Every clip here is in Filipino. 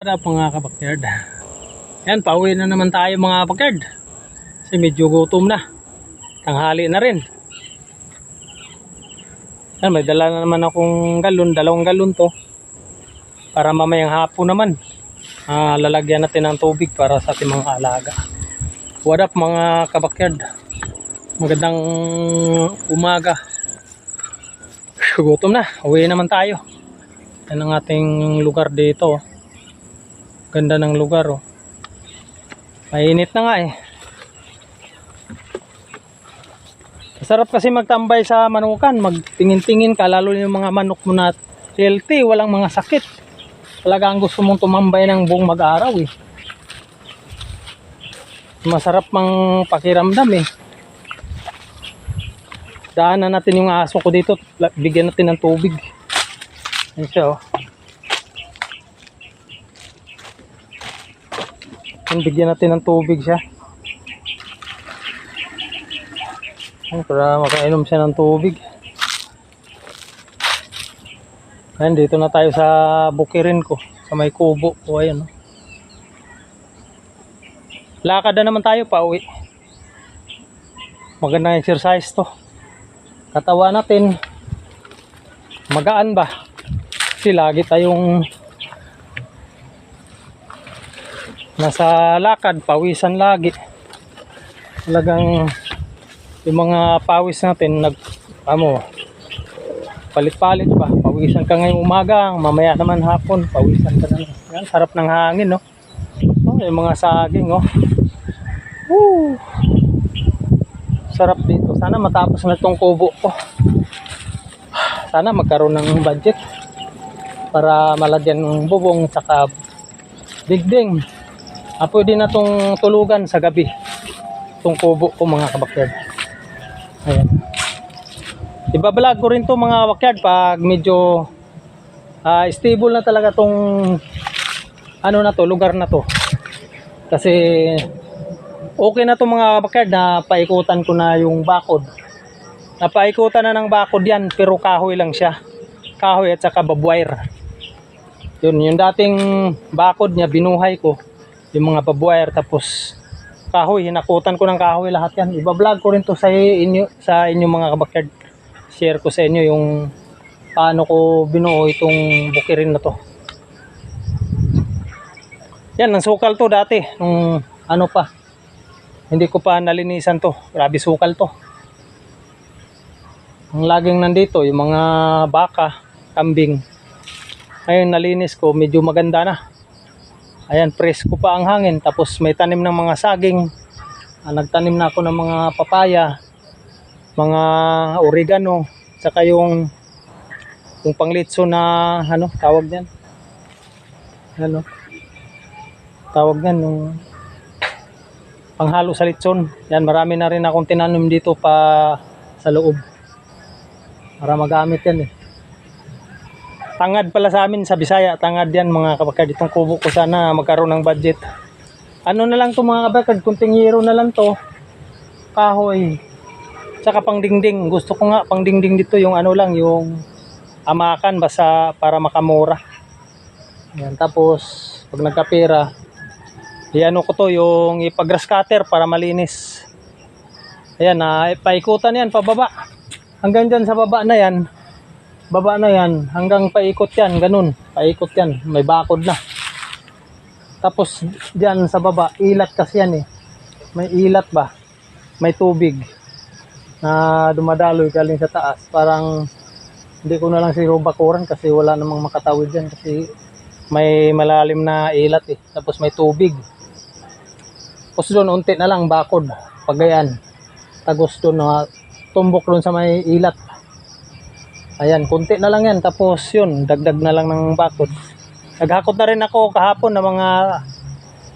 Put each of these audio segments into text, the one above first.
Para mga kabakyard. Yan, pauwi na naman tayo mga kabakyard. Kasi medyo gutom na. Tanghali na rin. Yan, may dala na naman akong galon, dalawang galon to. Para mamayang hapon naman. Ah, lalagyan natin ng tubig para sa ating mga alaga. What up mga kabakyard? Magandang umaga. Gutom na. Uwi naman tayo. Yan ang ating lugar dito. oh. Ganda ng lugar oh. Mainit na nga eh. Masarap kasi magtambay sa manukan, magtingin-tingin ka lalo yung mga manok mo na healthy, walang mga sakit. Talaga ang gusto mong tumambay ng buong mag-araw eh. Masarap mang pakiramdam eh. Daanan natin yung aso ko dito, bigyan natin ng tubig. Ayan siya oh. Ayan, bigyan natin ng tubig siya. Ayan, para makainom siya ng tubig. Ayan, dito na tayo sa bukirin ko. Sa may kubo ko. Ayan. oh. Lakad na naman tayo pa uwi. Magandang exercise to. Katawan natin. Magaan ba? Kasi lagi tayong nasa lakad, pawisan lagi. Talagang yung mga pawis natin nag ano palit-palit ba? Pawisan ka ngayong umaga mamaya naman hapon pawisan ka na yan sarap ng hangin no? Oh, yung mga saging oh. Woo! sarap dito. Sana matapos na tong kubo ko. Sana magkaroon ng budget para malagyan ng bubong tsaka digding Ah, pwede na tong tulugan sa gabi. Itong kubo ko mga kabakyard. Ayan. Ibabalag ko rin to mga kabakyard pag medyo ah, stable na talaga tong ano na to, lugar na to. Kasi okay na to mga kabakyard na paikutan ko na yung bakod. Napaikutan na ng bakod yan pero kahoy lang siya. Kahoy at saka babwire. Yun, yung dating bakod niya binuhay ko yung mga babuwire tapos kahoy hinakutan ko ng kahoy lahat yan. Iba-vlog ko rin to sa inyo sa inyo mga kabakyard. Share ko sa inyo yung paano ko binuo itong bukirin na to. Yan ang sukal to dati nung ano pa. Hindi ko pa nalinisan to. Grabe sukal to. Ang laging nandito yung mga baka kambing. Ngayon nalinis ko medyo maganda na Ayan, presko pa ang hangin. Tapos may tanim ng mga saging. Ah, nagtanim na ako ng mga papaya, mga oregano, saka yung yung panglitso na ano, tawag diyan. Ano? Tawag diyan yung panghalo sa litson. Yan, marami na rin akong tinanim dito pa sa loob. Para magamit yan eh. Tangad pala sa amin sa Bisaya, tangad yan mga kabakad. Itong kubo ko sana magkaroon ng budget. Ano na lang to mga kabakad, kunting hero na lang to. Kahoy. Tsaka pang dingding. Gusto ko nga pang dingding dito yung ano lang, yung amakan basta para makamura. Yan, tapos pag nagkapera, iano ko to yung ipag-grass cutter para malinis. Ayan, na paikutan yan pababa. Hanggang dyan sa baba na yan, baba na yan, hanggang paikot yan, ganun, paikot yan, may bakod na. Tapos diyan sa baba, ilat kasi yan eh. May ilat ba? May tubig na dumadaloy galing sa taas. Parang hindi ko na lang siguro bakuran kasi wala namang makatawid dyan kasi may malalim na ilat eh. Tapos may tubig. Tapos doon, unti na lang bakod. Pagayan. Tagos doon na tumbok doon sa may ilat. Ayan, kunti na lang yan. Tapos yun, dagdag na lang ng bakod. Naghakot na rin ako kahapon ng mga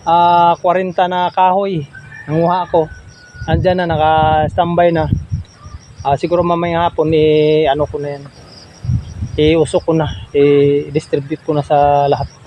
ah 40 na kahoy. Nanguha ako. Andyan na, naka-standby na. Ah, siguro mamayang hapon, eh, ano ko na yan. I-usok ko na. I-distribute ko na sa lahat.